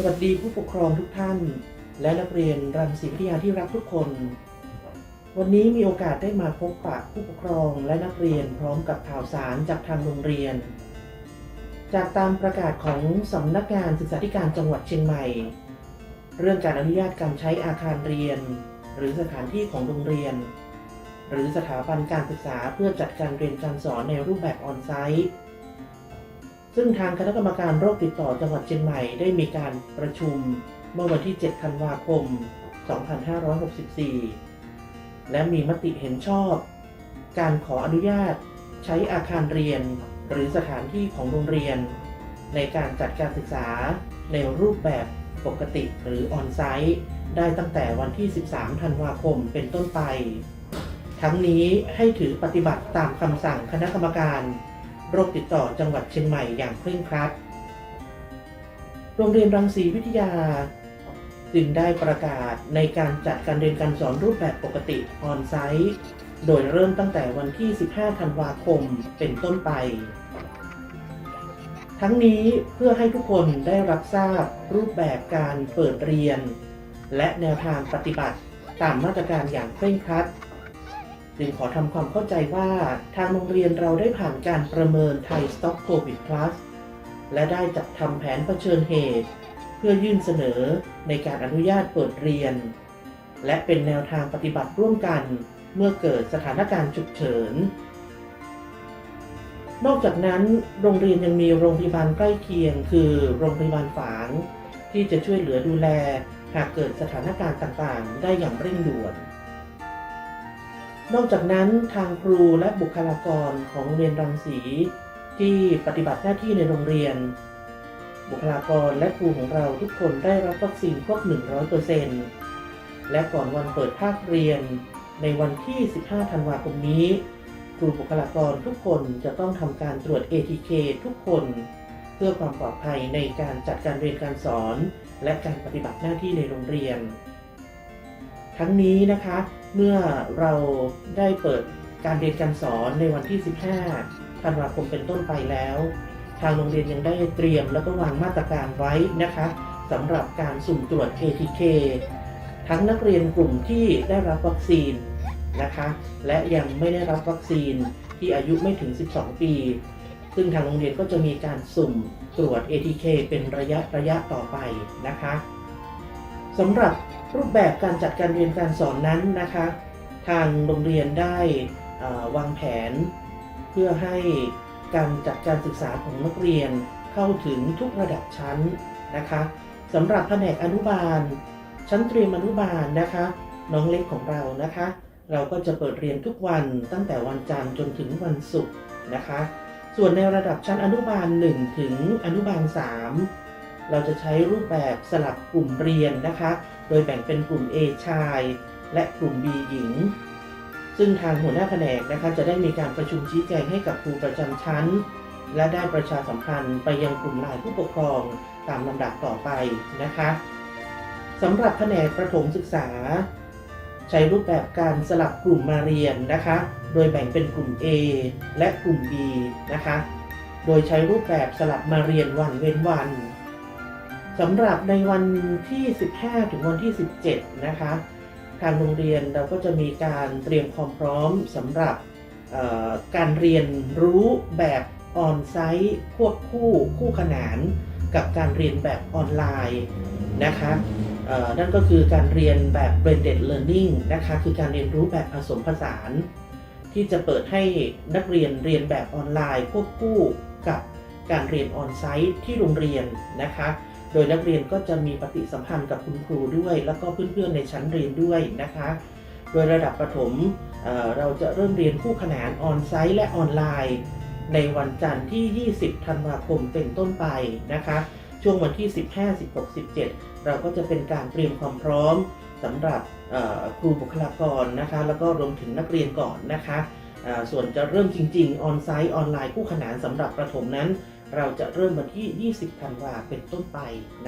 สวัสดีผู้ปกครองทุกท่าน และนักเรียนรังสีวิทยาที่รักทุกคน วันนี้มีโอกาสได้มาพบปะผู้ปกครองและนักเรียนพร้อมกับข่าวสารจากทางโรงเรียน จากตามประกาศของสำนักงานศึกษาธิการจังหวัดเชียงใหม่ เรื่องการอนุญาตการใช้อาคารเรียน หรือสถานที่ของโรงเรียน หรือสถาบันการศึกษาเพื่อจัดการเรียนการสอนในรูปแบบออนไซต์ ซึ่งทางคณะกรรมการโรคติดต่อจังหวัดเชียงใหม่ได้มีการประชุมเมื่อวันที่ 7 ธันวาคม 2564 และมีมติเห็นชอบ การขออนุญาตใช้อาคารเรียนหรือสถานที่ของโรงเรียน ในการจัดการศึกษาในรูปแบบปกติหรือออนไซต์ ได้ตั้งแต่วันที่ 13 ธันวาคมเป็นต้นไป ทั้งนี้ให้ถือปฏิบัติตามคำสั่งคณะกรรมการ โรคติดต่อจังหวัดเชียงใหม่อย่างเคร่งครัด โรงเรียนรังสีวิทยาจึงได้ประกาศในการจัดการเรียนการสอนรูปแบบปกติออนไซต์โดยเริ่มตั้งแต่วันที่ 15 ธันวาคมเป็นต้นไป ทั้งนี้เพื่อให้ทุกคนได้รับทราบรูปแบบการเปิดเรียน และแนวทางปฏิบัติตามมาตรการอย่างเคร่งครัด จึงขอทำความเข้าใจว่าทางโรงเรียนเราได้ผ่านการประเมินไทยสต็อกโควิด plus และได้จัดทำแผนเผชิญเหตุ เพื่อยื่นเสนอในการอนุญาตเปิดเรียน และเป็นแนวทางปฏิบัติร่วมกันเมื่อเกิดสถานการณ์ฉุกเฉิน นอกจากนั้น โรงเรียนยังมีโรงพยาบาลใกล้เคียง คือโรงพยาบาลฝาง ที่จะช่วยเหลือดูแลหากเกิดสถานการณ์ต่างๆ ได้อย่างเร่งด่วน นอกจากนั้นทางครูและบุคลากรของโรงเรียนรังสีที่ปฏิบัติหน้าที่ในโรงเรียน บุคลากรและครูของเราทุกคนได้รับวัคซีนครบ 100%และก่อนวันเปิดภาคเรียน ในวันที่ 15 ธันวาคมนี้ ครูบุคลากรทุกคนจะต้องทำการตรวจ ATK ทุกคน เพื่อความปลอดภัยในการจัดการเรียนการสอน และการปฏิบัติหน้าที่ในโรงเรียน ทั้งนี้นะคะเมื่อเราได้เปิดการเรียนการสอนในวันที่ 15 ธันวาคมเป็นต้นไปแล้ว ทางโรงเรียนยังได้เตรียมแล้วก็วางมาตรการไว้นะคะสำหรับการสุ่มตรวจ ATK ทั้งนักเรียนกลุ่มที่ได้รับวัคซีนนะคะ และยังไม่ได้รับวัคซีนที่อายุไม่ถึง 12 ปี ซึ่งทางโรงเรียนก็จะมีการสุ่มตรวจ ATK เป็นระยะระยะต่อไปนะคะ สำหรับรูปแบบการจัดการเรียนการสอนนั้นนะคะ ทางโรงเรียนได้วางแผน เพื่อให้การจัดการศึกษาของนักเรียนเข้าถึงทุกระดับชั้นนะคะสำหรับแผนกอนุบาล ชั้นเตรียมอนุบาลนะคะ น้องเล็กของเรานะคะ เราก็จะเปิดเรียนทุกวันตั้งแต่วันจันทร์จนถึงวันศุกร์นะคะ ส่วนในระดับชั้นอนุบาล 1 ถึงอนุบาล 3 เราจะใช้รูปแบบสลับกลุ่มเรียนนะคะ โดยแบ่งเป็นกลุ่ม A ชาย และกลุ่ม B หญิง ซึ่งทางหัวหน้าแผนกนะคะจะได้มีการประชุมชี้แจงให้กับครูประจำชั้น และได้ประชาสัมพันธ์ไปยังกลุ่มไลน์ผู้ปกครองตามลำดับต่อไปนะคะสำหรับแผนกประถมศึกษา ใช้รูปแบบการสลับกลุ่มมาเรียนนะคะ โดยแบ่งเป็นกลุ่ม A และกลุ่ม B นะคะ โดยใช้รูปแบบสลับมาเรียนวันเว้นวัน สำหรับในวันที่ 15 ถึงวันที่ 17 นะคะ ทางโรงเรียนเราก็จะมีการเตรียมความพร้อมสำหรับการเรียนรู้แบบออนไซต์ควบคู่คู่ขนานกับการเรียนแบบออนไลน์นะคะนั่นก็คือการเรียนแบบ blended learning นะคะ คือการเรียนรู้แบบผสมผสาน ที่จะเปิดให้นักเรียนเรียนแบบออนไลน์ควบคู่กับการเรียนออนไซต์ที่โรงเรียนนะคะ โดยนักเรียนก็จะมีปฏิสัมพันธ์กับคุณครูด้วย แล้วก็เพื่อนๆในชั้นเรียนด้วยนะคะ โดยระดับประถมเเราจะเริ่มเรียนคู่ขนานออนไซต์และออนไลน์ ในวันจันทร์ที่ 20 ธันวาคมเป็นต้นไปนะคะ ช่วงวันที่ 15 16 17 เราก็จะเป็นการเตรียมความพร้อมสำหรับครูบุคลากรนะคะ แล้วก็รวมถึงนักเรียนก่อนนะคะส่วนจะเริ่มจริงๆออนไซต์ออนไลน์คู่ขนานสำหรับประถมนั้น เราจะเริ่มวันที่ 20 ธันวาเป็นต้นไป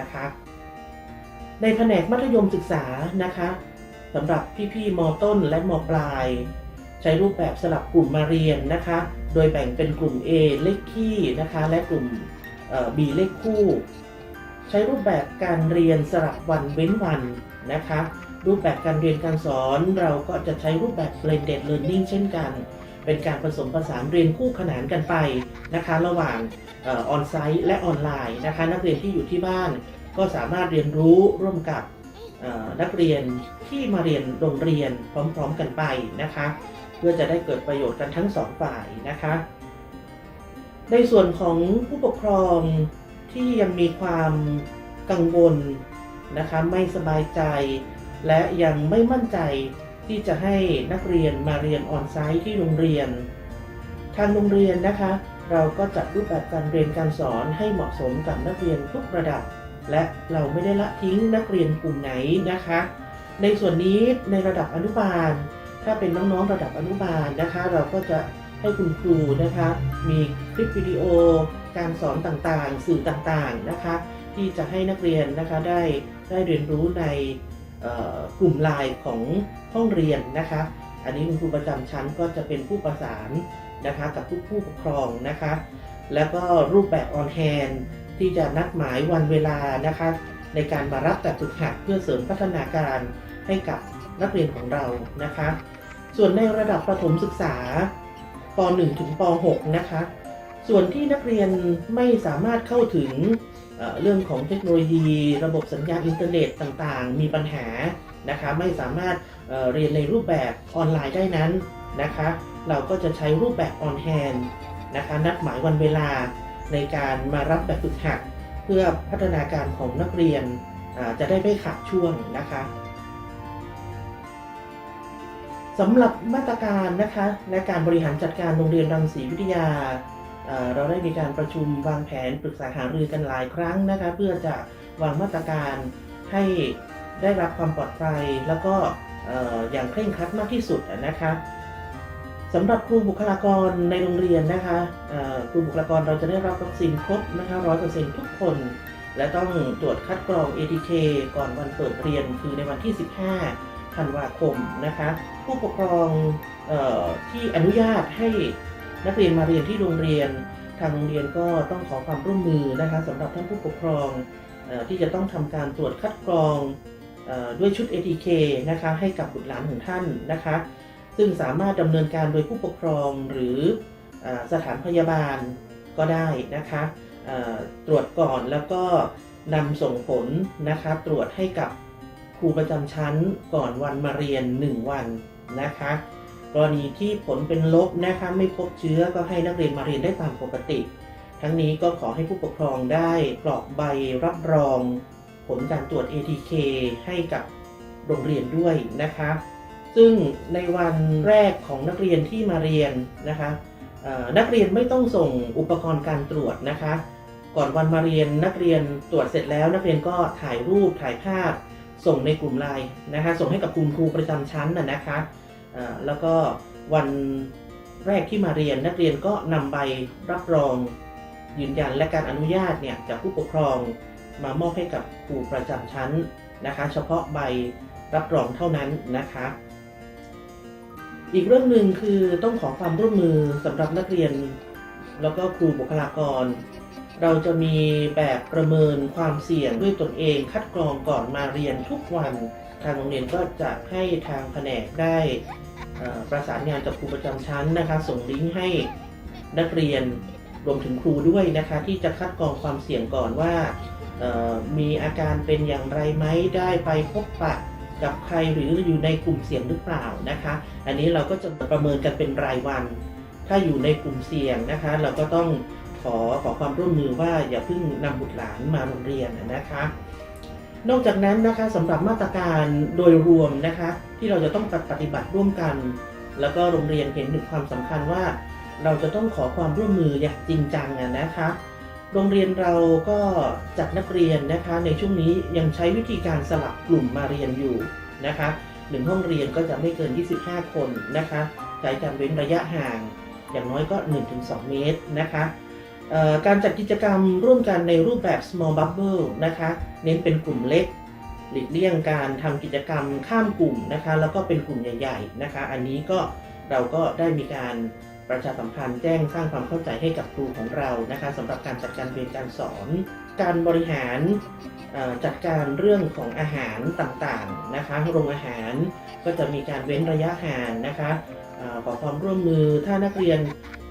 นะคะ ในแผนกมัธยมศึกษานะคะสำหรับพี่ๆมต้นและมปลาย ใช้รูปแบบสลับกลุ่มมาเรียนนะคะ โดยแบ่งเป็นกลุ่ม A เลขคี่นะคะ และกลุ่ม B เลขคู่ ใช้รูปแบบการเรียนสลับวันเว้นวันนะคะ รูปแบบการเรียนการสอนเราก็จะใช้รูปแบบ blended learning เช่นกัน เป็นการผสมผสานเรียนคู่ขนานกันไปนะคะระหว่างออนไซต์และออนไลน์นะคะนักเรียนที่อยู่ที่บ้านก็สามารถเรียนรู้ร่วมกับนักเรียนที่มาเรียนโรงเรียนพร้อมๆกันไปนะคะเพื่อจะได้เกิดประโยชน์กันทั้งสองฝ่ายนะคะในส่วนของผู้ปกครองที่ยังมีความกังวลนะคะไม่สบายใจ และยังไม่มั่นใจ ที่จะให้นักเรียนมาเรียนออนไซต์ที่โรงเรียน ทางโรงเรียนนะคะ เราก็จัดรูปแบบการเรียนการสอนให้เหมาะสมกับนักเรียนทุกระดับ และเราไม่ได้ละทิ้งนักเรียนกลุ่มไหนนะคะ ในส่วนนี้ในระดับอนุบาล ถ้าเป็นน้องๆระดับอนุบาลนะคะ เราก็จะให้คุณครูนะคะ มีคลิปวิดีโอ การสอนต่างๆ สื่อต่างๆนะคะ ที่จะให้นักเรียนนะคะได้ได้เรียนรู้ใน กลุ่มไลน์ของห้องเรียนนะคะ อันนี้คุณครูประจำชั้นก็จะเป็นผู้ประสานนะคะกับผู้ผู้ปกครองนะคะ แล้วก็รูปแบบออนแฮนที่จะนัดหมายวันเวลานะคะ ในการมารับแต่ฝึกหัดเพื่อเสริมพัฒนาการให้กับนักเรียนของเรานะคะ ส่วนในระดับประถมศึกษาป .1 ถึงป .6 นะคะ ส่วนที่นักเรียนไม่สามารถเข้าถึง เรื่องของเทคโนโลยี ระบบสัญญาณอินเทอร์เน็ตต่างๆ มีปัญหานะคะไม่สามารถเรียนในรูปแบบออนไลน์ได้นั้นนะคะเราก็จะใช้รูปแบบออนแฮนนะคะนัดหมายวันเวลาในการมารับแบบฝึกหัด เพื่อพัฒนาการของนักเรียนจะได้ไม่ขาดช่วงนะคะสำหรับมาตรการนะคะและการบริหารจัดการโรงเรียนรังสีวิทยา เราได้มีการประชุมวางแผนปรึกษาหารือกันหลายครั้งนะคะ เพื่อจะวางมาตรการให้ได้รับความปลอดภัยแล้วก็ออย่างเคร่งครัดมากที่สุดนะคะสำหรับครูบุคลากรในโรงเรียนนะคะครูบุคลากรเราจะได้รับวัคซีนครบนะคะร้อยเปอร์เซ็นต์ทุกคน และต้องตรวจคัดกรอง ATK ก่อนวันเปิดเรียนคือในวันที่ 15ธันวาคมนะคะ ผู้ปกครองออที่อนุญาตให้ นักเรียนมาเรียนที่โรงเรียน ทางโรงเรียนก็ต้องขอความร่วมมือนะคะสำหรับท่านผู้ปกครองอที่จะต้องทำการตรวจคัดกรองอด้วยชุด ATK นะคะให้กับบุตรหลานของท่านนะคะ ซึ่งสามารถดำเนินการโดยผู้ปกครองหรืออสถานพยาบาลก็ได้นะคะตรวจก่อนแล้วก็นำส่งผลนะคะตรวจให้กับครูประจำชั้นก่อนวันมาเรียน 1 วันนะคะ กรณีที่ผลเป็นลบนะคะไม่พบเชื้อก็ให้นักเรียนมาเรียนได้ตามปกติ ทั้งนี้ก็ขอให้ผู้ปกครองได้กรอกใบรับรอง ผลการตรวจ ATK ให้กับโรงเรียนด้วยนะคะซึ่งในวันแรกของนักเรียนที่มาเรียนนะคะนักเรียนไม่ต้องส่งอุปกรณ์การตรวจนะคะ ก่อนวันมาเรียนนักเรียนตรวจเสร็จแล้ว นักเรียนก็ถ่ายรูปถ่ายภาพ ส่งในกลุ่มไลน์นะคะ ส่งให้กับคุณครูประจำชั้นนะนะคะ แล้วก็วันแรกที่มาเรียนนักเรียนก็นำใบรับรองยืนยันและการอนุญาตเนี่ยจากผู้ปกครองมามอบให้กับครูประจำชั้นนะคะ เฉพาะใบรับรองเท่านั้นนะคะ อีกเรื่องหนึ่งคือต้องขอความร่วมมือสำหรับนักเรียน แล้วก็ครูบุคลากร เราจะมีแบบประเมินความเสี่ยงด้วยตนเองคัดกรองก่อนมาเรียนทุกวัน ทางโรงเรียนก็จะให้ทางแผนกได้ประสานงานกับครูประจำชั้นนะคะ ส่งลิงก์ให้นักเรียนรวมถึงครูด้วยนะคะ ที่จะคัดกรองความเสี่ยงก่อนว่า มีอาการเป็นอย่างไรไหมได้ไปพบปะกับใครหรืออยู่ในกลุ่มเสี่ยงหรือเปล่านะคะ อันนี้เราก็จะประเมินกันเป็นรายวัน ถ้าอยู่ในกลุ่มเสี่ยงนะคะ เราก็ต้องขอขอความร่วมมือว่าอย่าเพิ่งนำบุตรหลานมาโรงเรียนนะคะ นอกจากนั้นนะคะสำหรับมาตรการโดยรวมนะคะ ที่เราจะต้องปฏิบัติร่วมกัน แล้วก็โรงเรียนเห็นถึงความสำคัญว่า เราจะต้องขอความร่วมมืออย่างจริงจังนะคะ โรงเรียนเราก็จัดนักเรียนนะคะ ในช่วงนี้ยังใช้วิธีการสลับกลุ่มมาเรียนอยู่นะคะหนึ่งห้องเรียนก็จะไม่เกิน 25 คนนะคะใช้การเว้นระยะห่าง อย่างน้อยก็ 1-2 เมตรนะคะ การจัดกิจกรรมร่วมกันในรูปแบบ small bubble นะคะ เน้นเป็นกลุ่มเล็ก หลีกเลี่ยงการทำกิจกรรมข้ามกลุ่มนะคะ แล้วก็เป็นกลุ่มใหญ่ ๆ นะคะ อันนี้ก็เราก็ได้มีการประชาสัมพันธ์แจ้งสร้างความเข้าใจให้กับครูของเรานะคะสำหรับการจัดการเรียนการสอน การบริหารจัดการเรื่องของอาหารต่างๆนะคะโรงอาหารก็จะมีการเว้นระยะห่างนะคะขอความร่วมมือถ้านักเรียน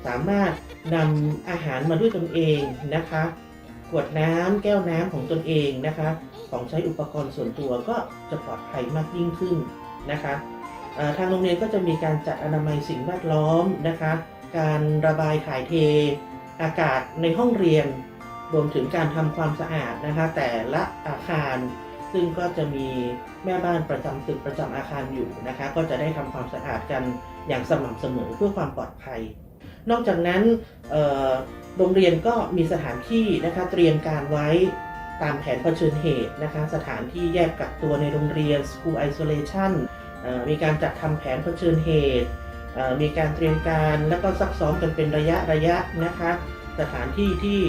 สามารถนำอาหารมาด้วยตนเองนะคะขวดน้ำแก้วน้ำของตนเองนะคะ ของใช้อุปกรณ์ส่วนตัวก็จะปลอดภัยมากยิ่งขึ้นนะคะทางโรงเรียนก็จะมีการจัดอนามัยสิ่งแวดล้อมนะคะ การระบายถ่ายเท อากาศในห้องเรียน รวมถึงการทำความสะอาดนะคะ แต่ละอาคาร ซึ่งก็จะมีแม่บ้านประจำตึกประจำอาคารอยู่นะคะ ก็จะได้ทำความสะอาดกันอย่างสม่ำเสมอเพื่อความปลอดภัย นอกจากนั้นโรงเรียนก็มีสถานที่นะคะเตรียมการไว้ตามแผนเผชิญเหตุนะคะสถานที่แยกกักตัวในโรงเรียน School Isolation มีการจัดทำแผนเผชิญเหตุ มีการเตรียมการแล้วก็ซักซ้อมกันเป็นระยะระยะนะคะสถานที่ที่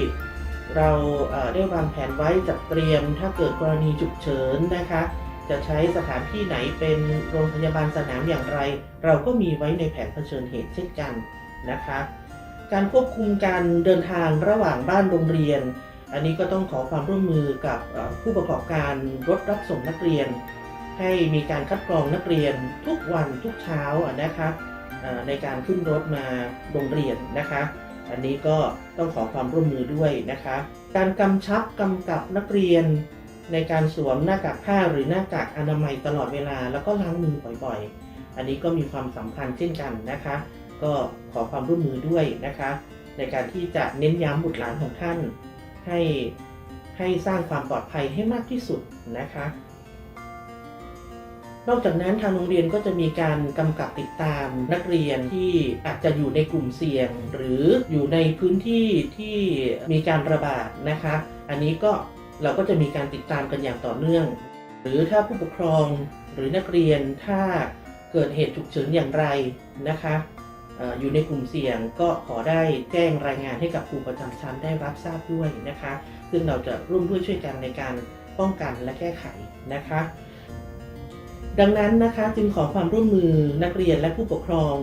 เราเอ่อได้วางแผนไว้จัดเตรียมถ้าเกิดกรณีฉุกเฉินนะคะ จะใช้สถานที่ไหนเป็นโรงพยาบาลสนามอย่างไร เราก็มีไว้ในแผนเผชิญเหตุเช่นกัน นะคะ การควบคุมการเดินทางระหว่างบ้านโรงเรียน อันนี้ก็ต้องขอความร่วมมือกับผู้ประกอบการรถรับส่งนักเรียน ให้มีการคัดกรองนักเรียนทุกวันทุกเช้านะคะในการขึ้นรถมาโรงเรียนนะคะ อันนี้ก็ต้องขอความร่วมมือด้วยนะคะ การกำชับกำกับนักเรียนในการสวมหน้ากากผ้าหรือหน้ากากอนามัยตลอดเวลา แล้วก็ล้างมือบ่อยๆ อันนี้ก็มีความสำคัญเช่นกันนะคะ ก็ขอความร่วมมือด้วยนะคะ ในการที่จะเน้นย้ำบุตรหลานของท่าน ให้ให้สร้างความปลอดภัยให้มากที่สุดนะคะ นอกจากนั้นทางโรงเรียนก็จะมีการกำกับติดตามนักเรียนที่อาจจะอยู่ในกลุ่มเสี่ยง หรืออยู่ในพื้นที่ที่มีการระบาดนะคะ อันนี้ก็เราก็จะมีการติดตามกันอย่างต่อเนื่อง หรือถ้าผู้ปกครองหรือนักเรียนถ้าเกิดเหตุฉุกเฉินอย่างไรนะคะ อยู่ในกลุ่มเสี่ยงก็ขอได้แจ้งรายงานให้กับครูประจำชั้นได้รับทราบด้วยนะคะ ซึ่งเราจะร่วมด้วยช่วยกันในการป้องกันและแก้ไขนะคะ ดังนั้นนะคะจึงขอความร่วมมือนักเรียนและผู้ปกครอง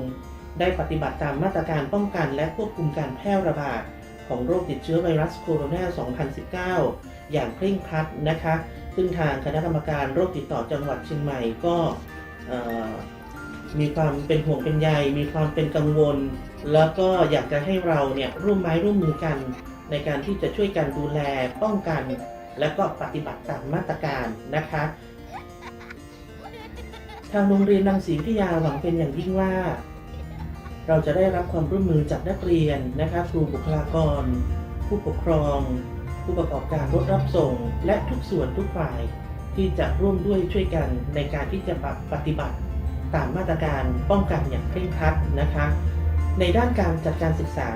ได้ปฏิบัติตามมาตรการป้องกันและควบคุมการแพร่ระบาดของโรคติดเชื้อไวรัสโคโรนา 2019 อย่างเคร่งครัดนะคะ ซึ่งทางคณะกรรมการโรคติดต่อจังหวัดเชียงใหม่ก็ มีความเป็นห่วงเป็นใย มีความเป็นกังวล แล้วก็อยากจะให้เราเนี่ยร่วมไม้ร่วมมือกัน ในการที่จะช่วยกันดูแลป้องกัน และก็ปฏิบัติตามมาตรการนะคะ ทางโรงเรียนรังสีวิทยาหวังเป็นอย่างยิ่งว่า เราจะได้รับความร่วมมือจากนักเรียนนะคะครูบุคลากร ผู้ปกครอง ผู้ประกอบการรถรับส่ง และทุกส่วนทุกฝ่ายที่จะร่วมด้วยช่วยกันในการที่จะปฏิบัติ ตามมาตรการป้องกันอย่างเคร่งครัดนะคะ ในด้านการจัดการศึกษา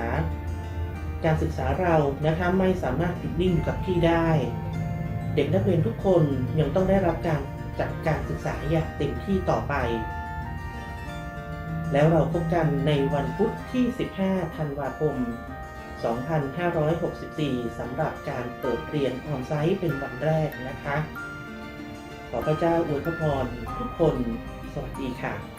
การศึกษาเรานะคะไม่สามารถหยุดนิ่งอยู่กับที่ได้ เด็กนักเรียนทุกคนยังต้องได้รับการจัดการศึกษาอย่างเต็มที่ต่อไป แล้วเราพบกันในวันพุธที่ 15 ธันวาคม 2564 สำหรับการเปิดเรียนออนไซต์เป็นวันแรกนะคะ ขอพระเจ้าอวยพระพรทุกคน สวัสดีค่ะ